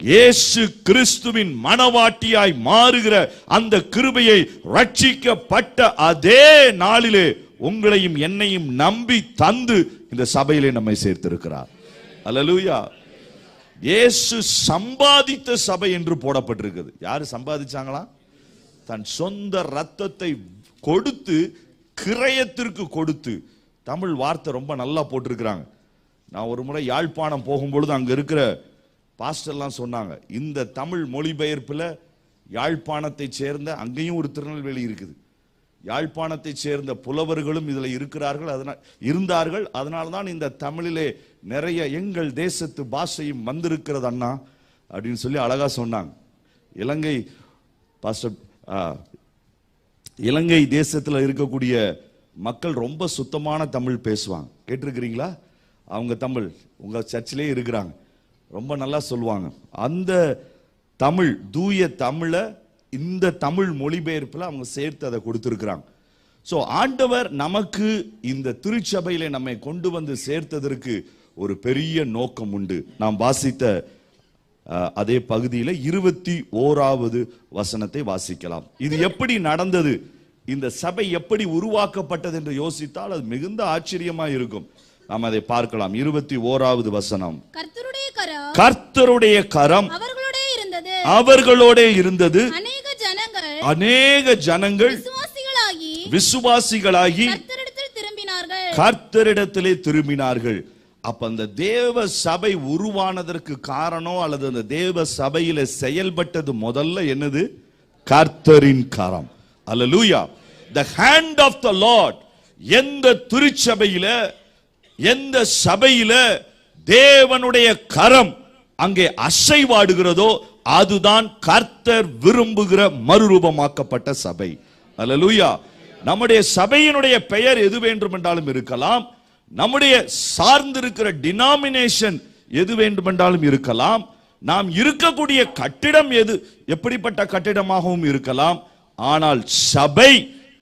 இயேசு கிறிஸ்துவின் மனவாட்டியாய் மாறுகிற அந்த கிருபையை ரட்சிக்கப்பட்ட அதே நாளிலே உங்களையும் என்னையும் நம்பி தந்து இந்த சபையிலே நம்மை சேர்த்திருக்கிறார். அலலூயா இயேசு சம்பாதித்த சபை என்று போடப்பட்டிருக்குது. யாரு சம்பாதிச்சாங்களா? தன் சொந்த ரத்தத்தை கொடுத்து கிரயத்திற்கு கொடுத்து. தமிழ் வார்த்தை ரொம்ப நல்லா போட்டிருக்கிறாங்க. நான் ஒரு முறை யாழ்ப்பாணம் போகும்பொழுது அங்கே இருக்கிற பாஸ்டர்லாம் சொன்னாங்க இந்த தமிழ் மொழிபெயர்ப்பில் யாழ்ப்பாணத்தை சேர்ந்த அங்கேயும் ஒரு திருநெல்வேலி இருக்குது. யாழ்ப்பாணத்தை சேர்ந்த புலவர்களும் இதில் இருக்கிறார்கள் அதனால் இருந்தார்கள். அதனால தான் இந்த தமிழிலே நிறைய எங்கள் தேசத்து பாஷையும் வந்திருக்கிறது அண்ணா அப்படின்னு சொல்லி அழகாக சொன்னாங்க. இலங்கை பாஸ்டர் இலங்கை தேசத்தில் இருக்கக்கூடிய மக்கள் ரொம்ப சுத்தமான தமிழ் பேசுவாங்க. கேட்டிருக்கிறீங்களா? அவங்க தமிழ் உங்கள் சர்ச்சிலே இருக்கிறாங்க. ரொம்ப நல்லா சொல்லுவாங்க. அந்த தமிழ் தூய தமிழை இந்த தமிழ் மொழிபெயர்ப்பில் அவங்க சேர்த்து அதை கொடுத்துருக்குறாங்க. ஸோ ஆண்டவர் நமக்கு இந்த திருச்சபையில் நம்மை கொண்டு வந்து சேர்த்ததற்கு ஒரு பெரிய நோக்கம் உண்டு. நாம் வாசித்த அதே பகுதியில் இருபத்தி ஓராவது வசனத்தை வாசிக்கலாம். இது எப்படி நடந்தது? இந்த சபை எப்படி உருவாக்கப்பட்டது என்று யோசித்தால் அது மிகுந்த ஆச்சரியமாக இருக்கும். நாம் அதை பார்க்கலாம். இருபத்தி ஓராவது வசனம். கர்த்தர் கர்த்தருடைய கரம் அவர்களோடே இருந்தது. அவர்களோட இருந்தது. அநேக ஜனங்கள் விசுவாசிகளாகி கர்த்தரிடத்தில் திரும்பினார்கள். அப்ப அந்த தேவ சபை உருவானதற்கு காரணம் அல்லது அந்த தேவ சபையில செயல்பட்டது முதல்ல என்னது? கர்த்தரின் கரம். அல்லேலூயா the hand of the lord எந்த திருச்சபையில எந்த சபையில தேவனுடைய கரம் அங்கே அசைவாடுகிறதோ அதுதான் கர்த்தர் விரும்புகிற மறுரூபமாக்கப்பட்ட சபை. அலலூயா நம்முடைய சபையினுடைய பெயர் எது வேண்டுமென்றாலும் இருக்கலாம். நம்முடைய சார்ந்திருக்கிற டினாமினேஷன் எது வேண்டுமென்றாலும் இருக்கலாம். நாம் இருக்கக்கூடிய கட்டிடம் எது எப்படிப்பட்ட கட்டிடமாகவும் இருக்கலாம். ஆனால் சபை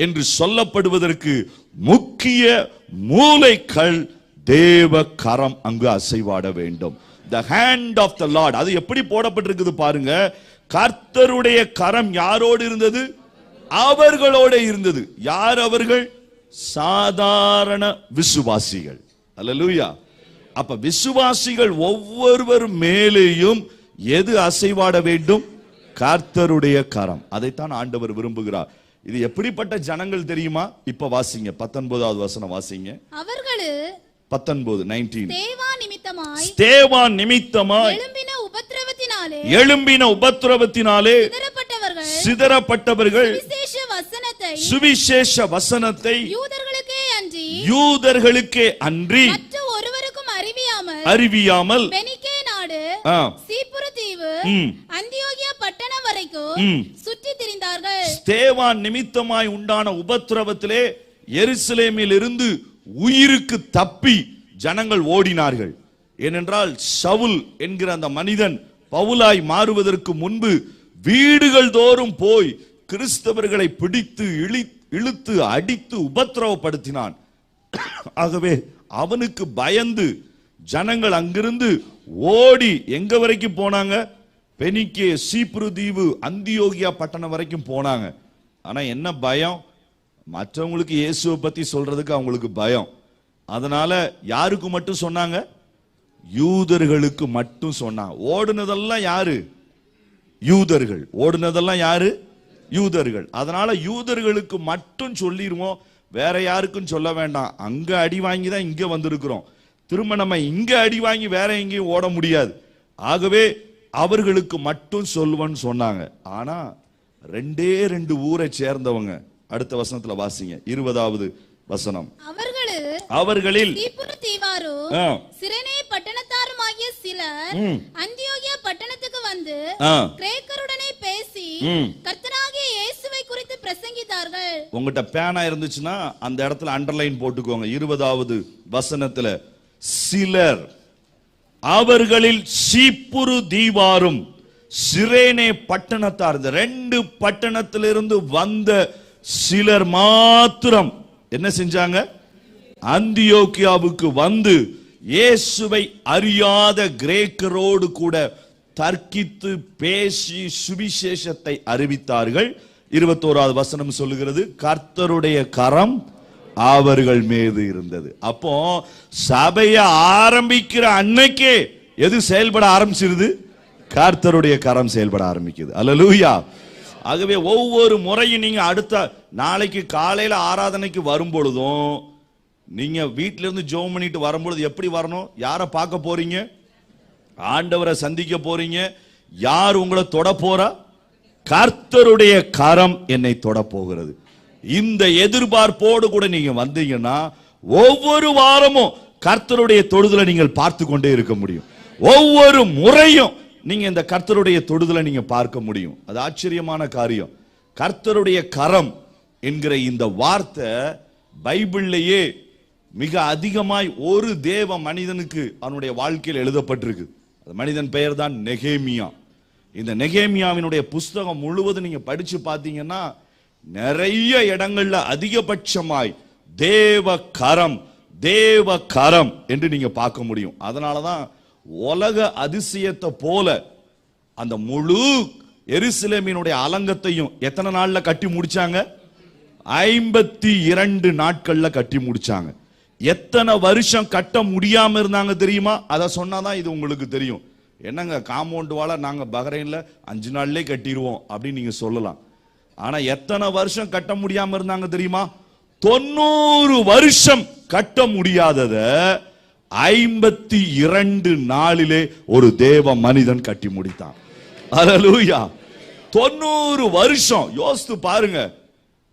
என்று சொல்லப்படுவதற்கு முக்கிய மூளைக்கல் தேவ கரம் அங்கு அசைவாட வேண்டும். The hand of the lord அது எப்படி போடப்பட்டிருக்குது பாருங்க. கர்த்தருடைய கரம் யாரோடு இருந்தது? அவர்களோட இருந்தது. யார் அவர்கள்? சாதாரண விசுவாசிகள். அல்லேலூயா அப்ப விசுவாசிகள் ஒவ்வொருவர் மேலேயும் எது அசைவாட வேண்டும்? கர்த்தருடைய கரம். அதைத்தான் ஆண்டவர் விரும்புகிறார். இது எப்படிப்பட்ட ஜனங்கள் தெரியுமா? இப்ப வாசிங்க. பத்தொன்பதாவது வசனம் வாசிங்க. அவர்கள் பத்தொன்பது நைன்டீன் தேவா நிமித்தமாய் தேவான் நிமித்தமாய் எழும்பின உபத்திரவத்தினாலே எழும்பின உபத்திரவத்தினாலே சிதறப்பட்டவர்கள் சிதறப்பட்டவர்கள் விசேஷ வசனத்தை சுவிசேஷ வசனத்தை யூதர்களுக்கே அன்றி யூதர்களுக்கே அன்றி மற்ற ஒருவருக்கும் அறிவியாமல் அறிவியாமல் பெனிக்கே நாடு ஆ, சீப்புரு தீவு ம். அந்தியோகியா பட்டணம் வரைக்கும். சுற்றி திரிந்தார்கள் ஸ்தேவான் நிமித்தமாய் உண்டான உபத்திரவத்திலே எருசலேமில் இருந்து உயிருக்கு தப்பி ஜனங்கள் ஓடினார்கள். ஏனென்றால் சவுல் என்கிற அந்த மனிதன் பவுலாய் மாறுவதற்கு முன்பு வீடுகள் தோறும் போய் கிறிஸ்தவர்களை பிடித்து இழி இழுத்து அடித்து உபத்திரவப்படுத்தினான். ஆகவே அவனுக்கு பயந்து ஜனங்கள் அங்கிருந்து ஓடி எங்க வரைக்கும் போனாங்க? பெனிக்கே சீப்ரு தீவு அந்தியோகியா பட்டணம் வரைக்கும் போனாங்க. ஆனா என்ன பயம்? மற்றவங்களுக்கு இயேசுவை பத்தி சொல்றதுக்கு அவங்களுக்கு பயம். அதனால யாருக்கு மட்டும் சொன்னாங்க? யூதர்களுக்கு மட்டும் சொன்னாங்க. ஓடுனதெல்லாம் யாரு? யூதர்கள். ஓடுனதெல்லாம் யாரு? யூதர்கள். அதனால யூதர்களுக்கு மட்டும் சொல்லிடுவோம் வேற யாருக்கும் சொல்ல வேண்டாம். அங்க அடி வாங்கி தான் இங்க வந்திருக்கிறோம். திரும்ப நம்ம இங்க அடி வாங்கி வேற எங்கேயும் ஓட முடியாது. ஆகவே அவர்களுக்கு மட்டும் சொல்லுவன்னு சொன்னாங்க. ஆனா ரெண்டே ரெண்டு ஊரை சேர்ந்தவங்க அடுத்த வசனத்துல வாசிங்க. இருபதாவது வசனம். அவர்களு அவர்களில் சீப்புரு தீவாரும் ஆ, சிறைனே பட்டணத்தாருமாகிய சிலர். அந்தியோகியா பட்டணத்துக்கு வந்து கிரேக்கருடனே பேசி ம். கர்த்தனாகிய இயேசுவை குறித்து பிரசங்கித்தார்கள். உங்ககிட்ட பேனா இருந்துச்சுன்னா அந்த இடத்துல அண்டர்லைன் போட்டுக்கோங்க. இருபதாவது வசனத்துல சிலர் அவர்களில் சீப்புரு தீவாரும் சிரேனே பட்டணத்தார். இந்த ரெண்டு பட்டணத்திலிருந்து வந்த சிலர் மாத்திரம் என்ன செஞ்சாங்க? அந்தியோக்கியாவுக்கு வந்து இயேசுவை அறியாத கிரேக்கரோடு கூட தர்க்கித்து பேசி சுவிசேஷத்தை அறிவித்தார்கள். இருபத்தோராவது வசனம் சொல்லுகிறது கர்த்தருடைய கரம் அவர்கள் மீது இருந்தது. அப்போ சபையை ஆரம்பிக்கிற அன்னைக்கே எது செயல்பட ஆரம்பிச்சிருது? கர்த்தருடைய கரம் செயல்பட ஆரம்பிக்குது. அல்ல லூயா ஆகவே ஒவ்வொரு முறையும் நீங்க அடுத்த நாளைக்கு காலையில ஆராதனைக்கு வரும்பொழுதும் நீங்கள் நீங்க வீட்ல ஜோம் பண்ணிட்டு வரும்பொழுது எப்படி வரணும்? யாரை பார்க்க போறீங்க? ஆண்டவரை சந்திக்க போறீங்க? யார் உங்களை தொட போறா? கர்த்தருடைய கரம் என்னை தொட போகிறது. இந்த எதிர்பார்ப்போடு கூட நீங்க வந்தீங்கன்னா ஒவ்வொரு வாரமும் கர்த்தருடைய தொடுதலை நீங்கள் பார்த்து கொண்டே இருக்க முடியும். ஒவ்வொரு முறையும் நீங்கள் இந்த கர்த்தருடைய தொடுதலை நீங்கள் பார்க்க முடியும். அது ஆச்சரியமான காரியம். கர்த்தருடைய கரம் என்கிற இந்த வார்த்தை பைபிள்லேயே மிக அதிகமாய் ஒரு தேவ மனிதனுக்கு அவனுடைய வாழ்க்கையில் எழுதப்பட்டிருக்கு. அந்த மனிதன் பெயர் தான் நெகேமியா. இந்த நெகேமியாவினுடைய புஸ்தகம் முழுவதும் நீங்கள் படித்து பார்த்தீங்கன்னா நிறைய இடங்கள்ல அதிகபட்சமாய் தேவ கரம் தேவ கரம் என்று நீங்க பார்க்க முடியும். அதனாலதான் உலக அதிசயத்தை போல அந்த முழு எருசலேமினுடைய அலங்கத்தையும் எத்தனை நாள்ல கட்டி முடிச்சாங்க? ஐம்பத்தி இரண்டு நாட்கள்ல கட்டி முடிச்சாங்க. எத்தனை வருஷம் கட்ட முடியாம இருந்தாங்க தெரியுமா? அதை சொன்னாதான் இது உங்களுக்கு தெரியும். என்னங்க காம்பவுண்ட் வாழ நாங்க பஹ்ரைன்ல அஞ்சு நாள்லே கட்டிடுவோம் அப்படின்னு நீங்க சொல்லலாம். ஆனா எத்தனை வருஷம் கட்ட முடியாம இருந்தாங்க தெரியுமா? தொண்ணூறு வருஷம் கட்ட முடியாதத ஐம்பத்தி இரண்டு நாளிலே ஒரு தேவ மனிதன் கட்டி முடித்தான். அல்லேலூயா தொண்ணூறு வருஷம். யோசித்து பாருங்க.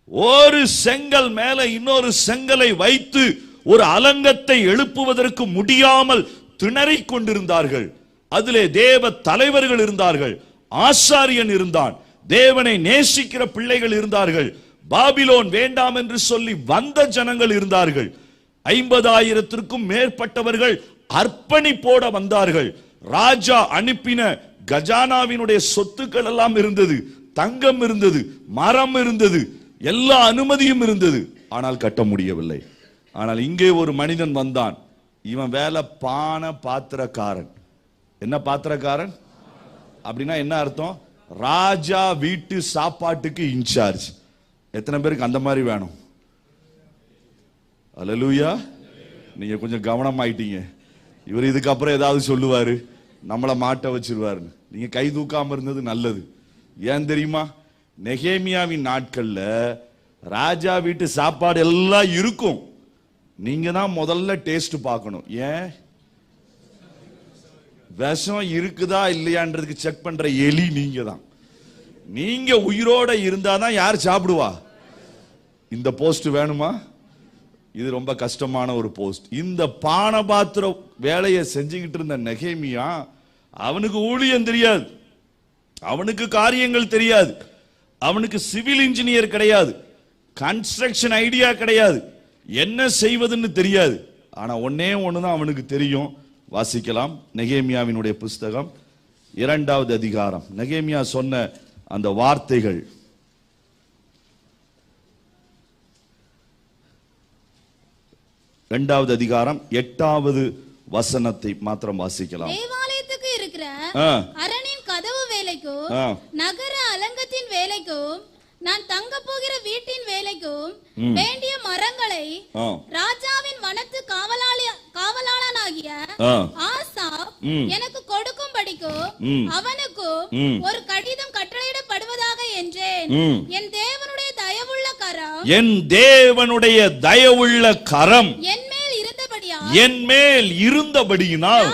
ஒரு செங்கல் மேல இன்னொரு செங்கலை வைத்து ஒரு அலங்கத்தை எழுப்புவதற்கு முடியாமல் திணறிக் கொண்டிருந்தார்கள். அதிலே தேவ தலைவர்கள் இருந்தார்கள். ஆசாரியன் இருந்தான். தேவனை நேசிக்கிற பிள்ளைகள் இருந்தார்கள். பாபிலோன் வேண்டாம் என்று சொல்லி வந்த ஜனங்கள் இருந்தார்கள். ஐம்பதாயிரத்திற்கும் மேற்பட்டவர்கள் அர்ப்பணிப்போட வந்தார்கள். ராஜா அனுப்பின கஜானாவினுடைய சொத்துக்கள் எல்லாம் இருந்தது. தங்கம் இருந்தது மரம் இருந்தது எல்லா அனுமதியும் இருந்தது. ஆனால் கட்ட முடியவில்லை. ஆனால் இங்கே ஒரு மனிதன் வந்தான். இவன் வேலை பான பாத்திரக்காரன். என்ன பாத்திரக்காரன்? அப்படின்னா என்ன அர்த்தம்? ராஜா வீட்டு சாப்பாட்டுக்கு இன்சார்ஜ். எத்தனை பேருக்கு அந்த மாதிரி வேணும்? அலலூயா நீங்க கொஞ்சம் கவனமாயிட்டீங்க. இவர் இதுக்கப்புறம் ஏதாவது சொல்லுவார். நம்மளை மாட்ட வச்சிருவாருன்னு. நீங்க கை தூக்காம இருந்தது நல்லது. ஏன் தெரியுமா? நெகேமியாவின் நாட்களில் ராஜா வீட்டு சாப்பாடு எல்லாம் இருக்கும். நீங்க தான் முதல்ல டேஸ்ட் பார்க்கணும். ஏன்? விஷம் இருக்குதா இல்லையான்றதுக்கு செக் பண்ற எலி நீங்க தான். நீங்க உயிரோட இருந்தாதான் யார் சாப்பிடுவா? இந்த போஸ்ட் வேணுமா? இது ரொம்ப கஷ்டமான ஒரு போஸ்ட். இந்த பானபாத்திர வேலையை செஞ்சுக்கிட்டு இருந்த நெகேமியா அவனுக்கு ஊழியம் தெரியாது. அவனுக்கு காரியங்கள் தெரியாது. அவனுக்கு சிவில் இன்ஜினியர் கிடையாது. கன்ஸ்ட்ரக்ஷன் ஐடியா கிடையாது. என்ன செய்வதுன்னு தெரியாது. ஆனால் ஒன்னே தான் அவனுக்கு தெரியும். வாசிக்கலாம். நெகேமியாவினுடைய புஸ்தகம் இரண்டாவது அதிகாரம். நெகேமியா சொன்ன அந்த வார்த்தைகள். இரண்டாவது அதிகாரம் எட்டாவது வசனத்தை மாத்திரம் வாசிக்கலாம் தேவாலயத்துக்கு இருக்கிற. அரணின் கதவு வேலைக்கும். நகர அலங்கத்தின் வேலைக்கும் நான் தங்க போகிற வீட்டின் வேலைக்கும் வேண்டிய மரங்களை. ராஜாவின் வனத்து காவலாளி காவலாளனாகிய. ஆசா. எனக்கு கொடுக்கும்படிக்கும் ம். அவனுக்கும். ஒரு கடிதம் கட்டளையிடப்படுவதாக என்றேன். என் தேவனுடைய தயவுள்ள கரம் என் தேவனுடைய தயவுள்ள கரம் என் என் மேல் இருந்தபடியினால்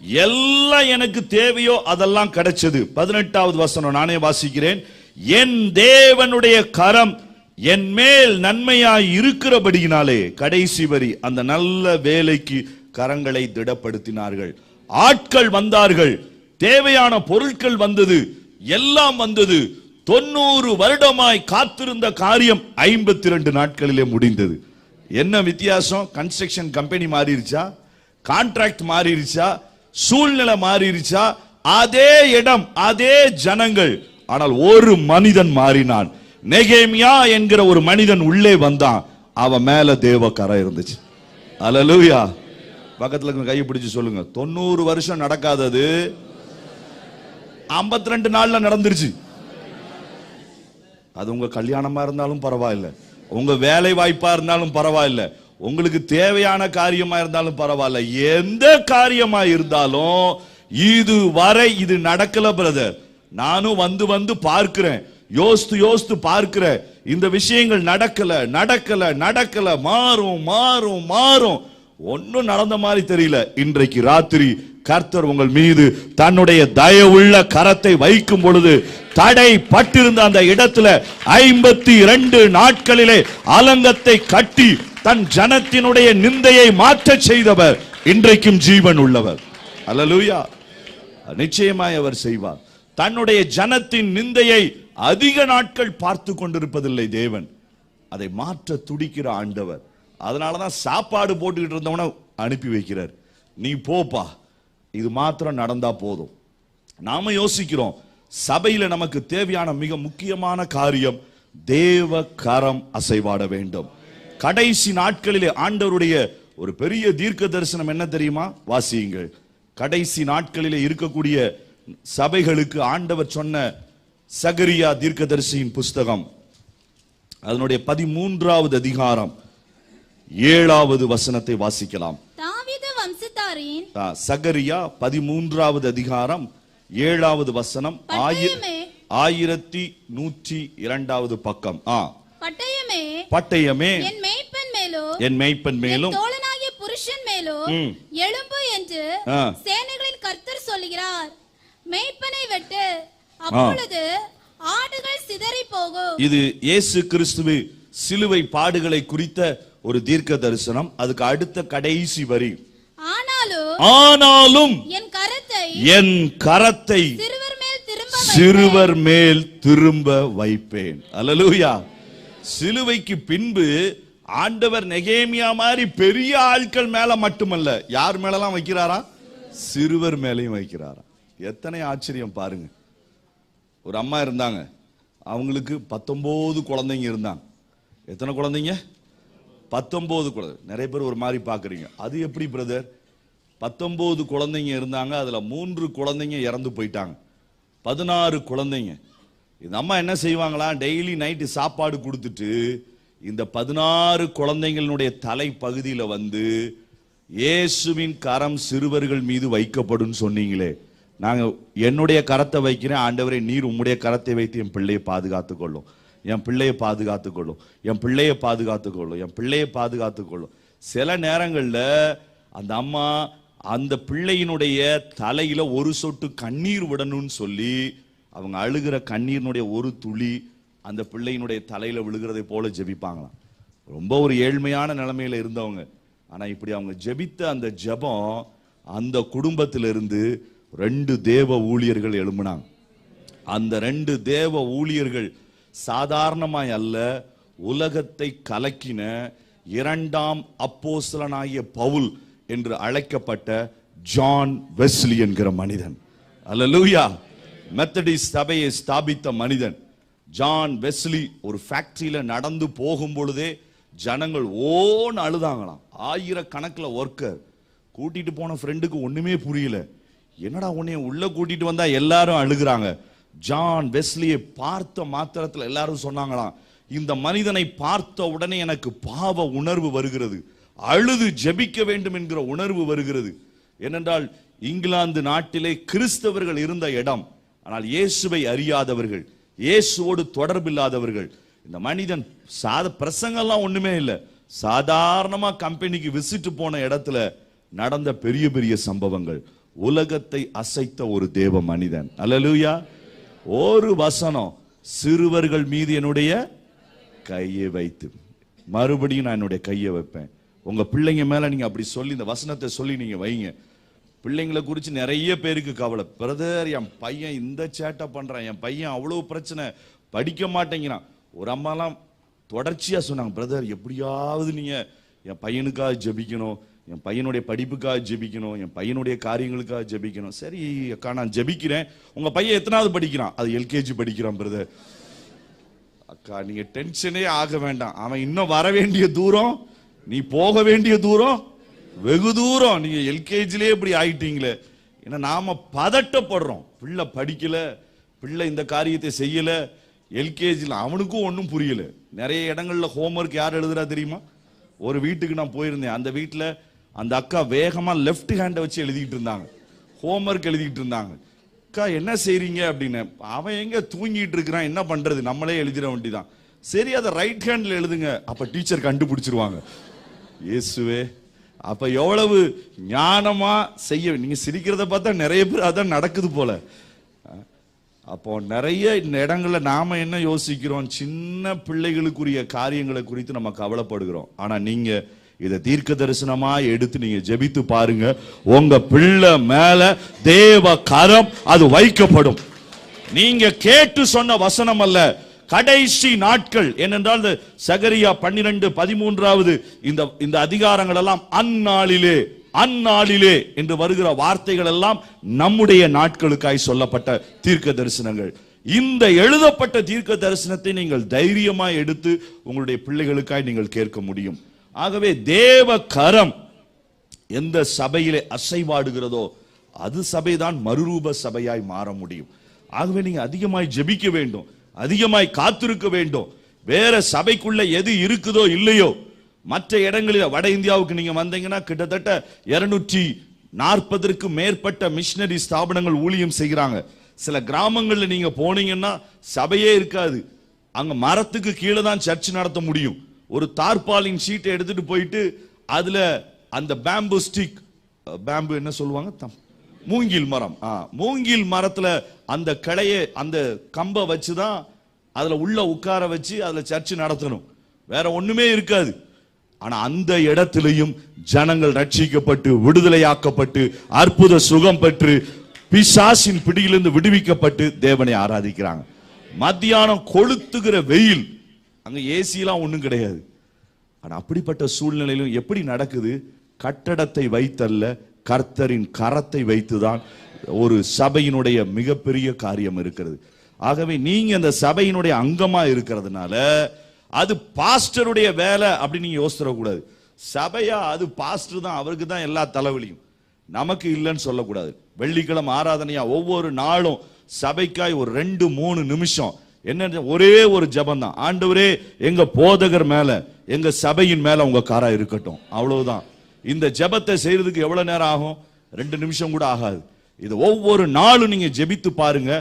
எல்லாம் எனக்கு தேவையோ அதெல்லாம் கிடைச்சது. பதினெட்டாவது வசனம் நானே வாசிக்கிறேன். என் தேவனுடைய கரம் என் மேல் நன்மையாய் இருக்கிறபடியினாலே கடைசி வரி அந்த நல்ல வேலைக்கு கரங்களை திடப்படுத்தினார்கள். ஆட்கள் வந்தார்கள். தேவையான பொருட்கள் வந்தது. எல்லாம் வந்தது. தொண்ணூறு வருடமாய் காத்திருந்த காரியம் ஐம்பத்தி ரெண்டு நாட்களிலே முடிந்தது. என்ன வித்தியாசம்? கன்ஸ்ட்ரக்ஷன் கம்பெனி மாறிடுச்சா கான்ட்ராக்ட் மாறிடுச்சா சூழ்நிலை மாறிடுச்சா அதே இடம் அதே ஜனங்கள். ஆனால் ஒரு மனிதன் மாறினான். நெகேமியா என்கிற ஒரு மனிதன் உள்ளே வந்தான். அவன் மேல தேவ கரை இருந்துச்சு. அலலூயா பக்கத்துல இருக்க கையை பிடிச்சு சொல்லுங்க. தொண்ணூறு வருஷம் நடக்காதது. 52 ரெண்டு நாள்ல நடந்துருச்சு. அது உங்க கல்யாணமா இருந்தாலும் பரவாயில்ல. உங்க வேலை வாய்ப்பா இருந்தாலும் பரவாயில்ல. உங்களுக்கு தேவையான காரியமா இருந்தாலும் பரவாயில்ல. எந்த காரியமா இருந்தாலும் இது வரை இது நடக்கல பிரதர் நானும் வந்து வந்து பார்க்கிறேன். யோசித்து யோசித்து பார்க்கிறேன். இந்த விஷயங்கள் நடக்கல நடக்கல நடக்கல. மாறும் மாறும் மாறும். ஒன்றும் நடந்த மாதிரி தெரியல. இன்றைக்கு ராத்திரி கர்த்தர் உங்கள் மீது தன்னுடைய தயவுள்ள கரத்தை வைக்கும் பொழுது தடை பட்டிருந்த அந்த இடத்துல ஐம்பத்தி இரண்டு நாட்களிலே அலங்கத்தை கட்டி தன் ஜனத்தினுடைய நிந்தையை மாற்றச் செய்தவர். இன்றைக்கும் ஜீவன் உள்ளவர். அலலூயா நிச்சயமாய் அவர் செய்வார். தன்னுடைய ஜனத்தின் நிந்தையை அதிக நாட்கள் பார்த்து கொண்டிருப்பதில்லை தேவன். அதை மாற்ற துடிக்கிற ஆண்டவர். அதனாலதான் சாப்பாடு போட்டுக்கிட்டு இருந்தவன அனுப்பி வைக்கிறார். நீ போப்பா. இது மாத்திரம் நடந்தா போதும். நாம யோசிக்கிறோம் சபையில நமக்கு தேவையான மிக முக்கியமான காரியம் தேவ கரம் அசைவாட வேண்டும். கடைசி நாட்களிலே ஆண்டவருடைய ஒரு பெரிய தீர்க்க தரிசனம் என்ன தெரியுமா? வாசியுங்கள். கடைசி நாட்களிலே இருக்கக்கூடிய சபைகளுக்கு ஆண்டவர் சொன்ன சகரியா தீர்க்கதரிசியின் புஸ்தகம் அதனுடைய பதிமூன்றாவது அதிகாரம் ஏழாவது வசனத்தை வாசிக்கலாம். சகரியா பதிமூன்றாவது அதிகாரம் ஏழாவது வசனம். பட்டயமே. ஆயிரத்தி நூற்றி இரண்டாவது பக்கம். ஆ. பட்டயமே. பட்டயமே. என் மேய்ப்பன் மேலும் என் மேய்ப்பன் மேலும். என் தோழனாகிய புருஷன் மேலும் ம். எழும்பு என்று ஆ. சேனைகளின் கர்த்தர் சொல்லுகிறார். மேய்ப்பனை வெட்டு. அப்பொழுது ஆடுகள் சிதறி போகும். இது இயேசு கிறிஸ்துவு சிலுவை பாடுகளை குறித்த ஒரு தீர்க்க தரிசனம். அதுக்கு அடுத்த கடைசி வரி. ஆனாலும் என் கரத்தை சிறுவர் மேல் திரும்ப வைப்பேன். அல்லேலூயா. சிலுவைக்கு பின்பு ஆண்டவர் நெகேமியா மாதிரி பெரிய ஆட்கள் மேல மட்டுமல்ல. யார் மேலலாம் வைக்கிறாரா? சிறுவர் மேலையும் வைக்கிறாரா? எத்தனை ஆச்சரியம் பாருங்க. ஒரு அம்மா இருந்தாங்க. அவங்களுக்கு பத்தொன்பது குழந்தைங்க இருந்தாங்க. எத்தனை குழந்தைங்க? பத்தொன்பது குழந்தை. நிறைய பேர் ஒரு மாதிரி பார்க்குறீங்க. அது எப்படி பிரதர் பத்தொம்போது குழந்தைங்க இருந்தாங்க அதில் மூன்று குழந்தைங்க இறந்து போயிட்டாங்க. பதினாறு குழந்தைங்க. இந்த அம்மா என்ன செய்வாங்களா? டெய்லி நைட்டு சாப்பாடு கொடுத்துட்டு இந்த பதினாறு குழந்தைங்களுடைய தலை பகுதியில் வந்து இயேசுவின் கரம் சிறுவர்கள் மீது வைக்கப்படும் சொன்னீங்களே. நாங்கள் என்னுடைய கரத்தை வைக்கிறேன் ஆண்டவரே நீர் உம்முடைய கரத்தை வைத்து என் பிள்ளையை பாதுகாத்துக்கொள்ளும் என் பிள்ளையை பாதுகாத்துக்கொள்ளும் என் பிள்ளையை பாதுகாத்துக்கொள்ளும் என் பிள்ளையை பாதுகாத்துக்கொள்ளும் சில நேரங்களில் அந்த அம்மா அந்த பிள்ளையினுடைய தலையில ஒரு சொட்டு கண்ணீர் விடணும்னு சொல்லி அவங்க அழுகிற கண்ணீரினுடைய ஒரு துளி அந்த பிள்ளையினுடைய தலையில விழுகிறதை போல ஜெபிப்பாங்களாம். ரொம்ப ஒரு ஏழ்மையான நிலைமையில இருந்தவங்க. ஆனா இப்படி அவங்க ஜெபித்த அந்த ஜெபம் அந்த குடும்பத்திலிருந்து ரெண்டு தேவ ஊழியர்கள் எழும்பினாங்க. அந்த ரெண்டு தேவ ஊழியர்கள் சாதாரணமாய் அல்ல உலகத்தை கலக்கின இரண்டாம் அப்போஸ்தலனாகிய பவுல் என்று அழைக்கப்பட்ட ஜான் வெஸ்லி என்கிற மனிதன். அல்லேலூயா மெத்தடிஸ் சபையை ஸ்தாபித்த மனிதன். ஜான் வெஸ்லி ஒரு ஃபேக்ட்ரியில் நடந்து போகும் பொழுதே ஜனங்கள் ஓன்னு அழுதாங்களாம். ஆயிரக்கணக்கில் ஒர்க்கர் கூட்டிட்டு போன ஃப்ரெண்டுக்கு ஒன்றுமே புரியல. என்னடா உன்னைய உள்ள கூட்டிட்டு வந்தா எல்லாரும் அழுகிறாங்க. ஜான் வெஸ்லியை பார்த்த மாத்திரத்தில் எல்லாரும் சொன்னாங்களாம் இந்த மனிதனை பார்த்த உடனே எனக்கு பாவ உணர்வு வருகிறது. அழுது ஜெபிக்க வேண்டும் என்கிற உணர்வு வருகிறது. ஏனென்றால் இங்கிலாந்து நாட்டிலே கிறிஸ்தவர்கள் இருந்த இடம். ஆனால் இயேசுவை அறியாதவர்கள் இயேசுவோடு தொடர்பில்லாதவர்கள். இந்த மனிதன் சாத பிரசங்கம்லாம் ஒண்ணுமே இல்லை. சாதாரணமா கம்பெனிக்கு விசிட்டு போன இடத்துல நடந்த பெரிய பெரிய சம்பவங்கள். உலகத்தை அசைத்த ஒரு தேவ மனிதன். அல்லலூயா. ஒரு வசனம் சிறுவர்கள் மீது என்னுடைய கையை வைத்து. மறுபடியும் நான் என்னுடைய கையை வைப்பேன். உங்க பிள்ளைங்க மேல நீங்க அப்படி சொல்லி இந்த வசனத்தை சொல்லி நீங்க வைங்க. பிள்ளைங்களை குறித்து நிறைய பேருக்கு கவலை. பிரதர் என் பையன் இந்த சேட்டை பண்றான். என் பையன் அவ்வளவு பிரச்சனை. படிக்க மாட்டேங்கிறான். ஒரு அம்மாலாம் தொடர்ச்சியா சொன்னாங்க பிரதர் எப்படியாவது நீங்க என் பையனுக்காக ஜெபிக்கணும். என் பையனுடைய படிப்புக்காக ஜெபிக்கணும். என் பையனுடைய காரியங்களுக்காக ஜெபிக்கணும். சரி அக்கா நான் ஜெபிக்கிறேன். உங்க பையன் எத்தனாவது படிக்கிறான்? அது எல்கேஜி படிக்கிறான் பிரதர் அக்கா நீங்க டென்ஷனே ஆக வேண்டாம். அவன் இன்னும் வர வேண்டிய தூரம் நீ போக வேண்டிய தூரம் வெகு தூரம். நீங்க எல்கேஜிலே இப்படி ஆயிட்டீங்களே. ஏன்னா நாம பதட்டப்படுறோம். பிள்ளை படிக்கல பிள்ளை இந்த காரியத்தை செய்யல. எல்கேஜியில் அவனுக்கும் ஒன்றும் புரியல. நிறைய இடங்கள்ல ஹோம்ஒர்க் யார் எழுதுறா தெரியுமா? ஒரு வீட்டுக்கு நான் போயிருந்தேன். அந்த வீட்டில் அந்த அக்கா வேகமாக லெஃப்ட் ஹேண்டை வச்சு எழுதிக்கிட்டு இருந்தாங்க. ஹோம்ஒர்க் எழுதிக்கிட்டு இருந்தாங்க. அக்கா என்ன செய்கிறீங்க அப்படின்னு. அவன் எங்கே தூங்கிட்டு இருக்கிறான்? என்ன பண்ணுறது நம்மளே எழுதிட வேண்டிதான். சரி அதை ரைட் ஹேண்டில் எழுதுங்க. அப்போ டீச்சர் கண்டுபிடிச்சிருவாங்க. இயேசுவே அப்ப எவ்வளவு ஞானமா செய்ய நீங்க சிரிக்கிறத பார்த்தா நிறைய பேர் அதான் நடக்குது போல. அப்போ நிறைய இந்த இடங்கள்ல நாம என்ன யோசிக்கிறோம்? சின்ன பிள்ளைகளுக்குரிய காரியங்களை குறித்து நம்ம கவலைப்படுகிறோம். ஆனா நீங்க இதை தீர்க்க தரிசனமா எடுத்து நீங்க ஜெபித்து பாருங்க. உங்க பிள்ளை மேல தேவ கரம் அது வைக்கப்படும். நீங்க கேட்டு சொன்ன வசனம் அல்ல. கடைசி நாட்கள் ஏனென்றால் இந்த சகரியா பன்னிரண்டு பதிமூன்றாவது இந்த இந்த அதிகாரங்கள் எல்லாம் அந்நாளிலே அந்நாளிலே என்று வருகிற வார்த்தைகள் எல்லாம் நம்முடைய நாட்களுக்காய் சொல்லப்பட்ட தீர்க்க தரிசனங்கள். இந்த எழுதப்பட்ட தீர்க்க தரிசனத்தை நீங்கள் தைரியமாக எடுத்து உங்களுடைய பிள்ளைகளுக்காய் நீங்கள் கேட்க முடியும். ஆகவே தேவ கரம் எந்த சபையிலே அசைவாடுகிறதோ அது சபைதான் மறுரூப சபையாய் மாற முடியும். ஆகவே நீங்க அதிகமாய் ஜெபிக்க வேண்டும். அதிகமாய் காத்திருக்க வேண்டும். வேற சபைக்குள்ள எது இருக்குதோ இல்லையோ மற்ற இடங்களில் வட இந்தியாவுக்கு நீங்க வந்தீங்கன்னா கிட்டத்தட்ட இருநூற்றி நாற்பதற்கு மேற்பட்ட மிஷினரி ஸ்தாபனங்கள் ஊழியம் செய்கிறாங்க. சில கிராமங்களில் நீங்க போனீங்கன்னா சபையே இருக்காது. அங்க மரத்துக்கு கீழே தான் சர்ச் நடத்த முடியும். ஒரு தார்பாலின் ஷீட்டை எடுத்துட்டு போயிட்டு அதுல அந்த பேம்பு ஸ்டிக் பேம்பு என்ன சொல்லுவாங்க? தம்- மூங்கில் மரம். மூங்கில் மரத்துல அந்த கிளைய அந்த கம்பை வச்சுதான் அதுல உள்ள உட்கார வச்சு அதுல சர்ச்சு நடத்தணும். வேற ஒண்ணுமே இருக்காது. ஆனா அந்த இடத்திலையும் ஜனங்கள் ரட்சிக்கப்பட்டு விடுதலையாக்கப்பட்டு அற்புத சுகம் பெற்று பிசாசின் பிடியிலிருந்து விடுவிக்கப்பட்டு தேவனை ஆராதிக்கிறாங்க. மத்தியானம் கொளுத்துகிற வெயில் அங்க ஏசிலாம் ஒண்ணும் கிடையாது. ஆனா அப்படிப்பட்ட சூழ்நிலையிலும் எப்படி நடக்குது? கட்டடத்தை வைத்தல்ல கர்த்தரின் கரத்தை வைத்துதான் ஒரு சபையினுடைய மிகப்பெரிய காரியம் இருக்கிறது. ஆகவே நீங்க அந்த சபையினுடைய அங்கமா இருக்கிறதுனால அது பாஸ்டருடைய வேலை அப்படின்னு நீங்க யோசிச்சிடக்கூடாது. சபையா அது பாஸ்டர் தான் அவருக்கு தான் எல்லா தலைவலியும். நமக்கு இல்லைன்னு சொல்லக்கூடாது. வெள்ளிக்கிழமை ஆராதனையா ஒவ்வொரு நாளும் சபைக்காய் ஒரு ரெண்டு மூணு நிமிஷம். என்ன ஒரே ஒரு ஜெபம் தான். ஆண்டவரே எங்க போதகர் மேல எங்க சபையின் மேல உங்க காரா இருக்கட்டும். அவ்வளவுதான். இந்த ஜெபத்தை செய்யறதுக்கு எவ்வளவு நேரம் ஆகும்? ரெண்டு நிமிஷம் கூட ஆகாது. இது ஒவ்வொரு நாளும் நீங்க ஜெபித்து பாருங்க.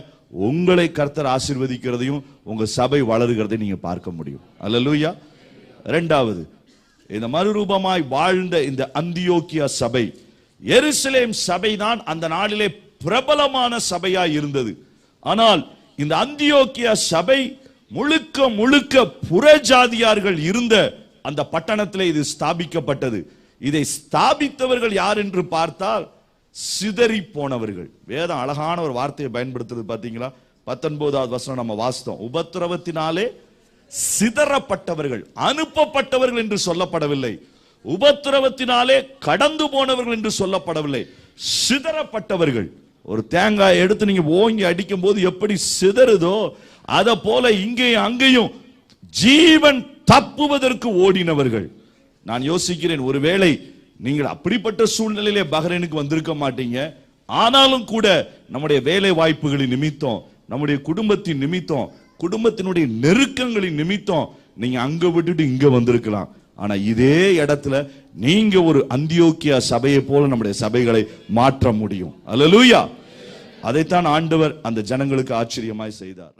உங்களை கர்த்தர் ஆசீர்வதிக்கிறதையும் உங்க சபை வளருகிறதையும் நீங்க பார்க்க முடியும். அல்லேலூயா. ரெண்டாவது இந்த மறுரூபமாய் வாழ்ந்த இந்த அந்தியோக்கியா சபை எருசலேம் சபைதான் அந்த நாளிலே பிரபலமான சபையா இருந்தது. ஆனால் இந்த அந்தியோக்கியா சபை முழுக்க முழுக்க புறஜாதியார்கள் இருந்த அந்த பட்டணத்தில் இது ஸ்தாபிக்கப்பட்டது. இதை ஸ்தாபித்தவர்கள் யார் என்று பார்த்தால் சிதறி போனவர்கள் வேதம் அழகான ஒரு வார்த்தையை பயன்படுத்துறது பார்த்தீங்களா? பத்தொன்பதாவது வசனம் நம்ம வாசித்தோம். உபத்திரவத்தினாலே சிதறப்பட்டவர்கள் அனுப்பப்பட்டவர்கள் என்று சொல்லப்படவில்லை. உபத்திரவத்தினாலே கடந்து போனவர்கள் என்று சொல்லப்படவில்லை. சிதறப்பட்டவர்கள். ஒரு தேங்காய் எடுத்து நீங்க ஓங்கி அடிக்கும் போது எப்படி சிதறுதோ அதை போல இங்கேயும் அங்கேயும் ஜீவன் தப்புவதற்கு ஓடினவர்கள். நான் யோசிக்கிறேன் ஒருவேளை நீங்கள் அப்படிப்பட்ட சூழ்நிலையிலே பஹ்ரைனுக்கு வந்திருக்க மாட்டீங்க. ஆனாலும் கூட நம்முடைய வேலை வாய்ப்புகளின் நிமித்தம் நம்முடைய குடும்பத்தின் நிமித்தம் குடும்பத்தினுடைய நெருக்கங்களின் நிமித்தம் நீங்க அங்க விட்டுட்டு இங்க வந்திருக்கலாம். ஆனா இதே இடத்துல நீங்க ஒரு அந்தியோக்கியா சபையை போல நம்முடைய சபைகளை மாற்ற முடியும். அல்லேலூயா! அதைத்தான் ஆண்டவர் அந்த ஜனங்களுக்கு ஆச்சரியமாய் செய்தார்.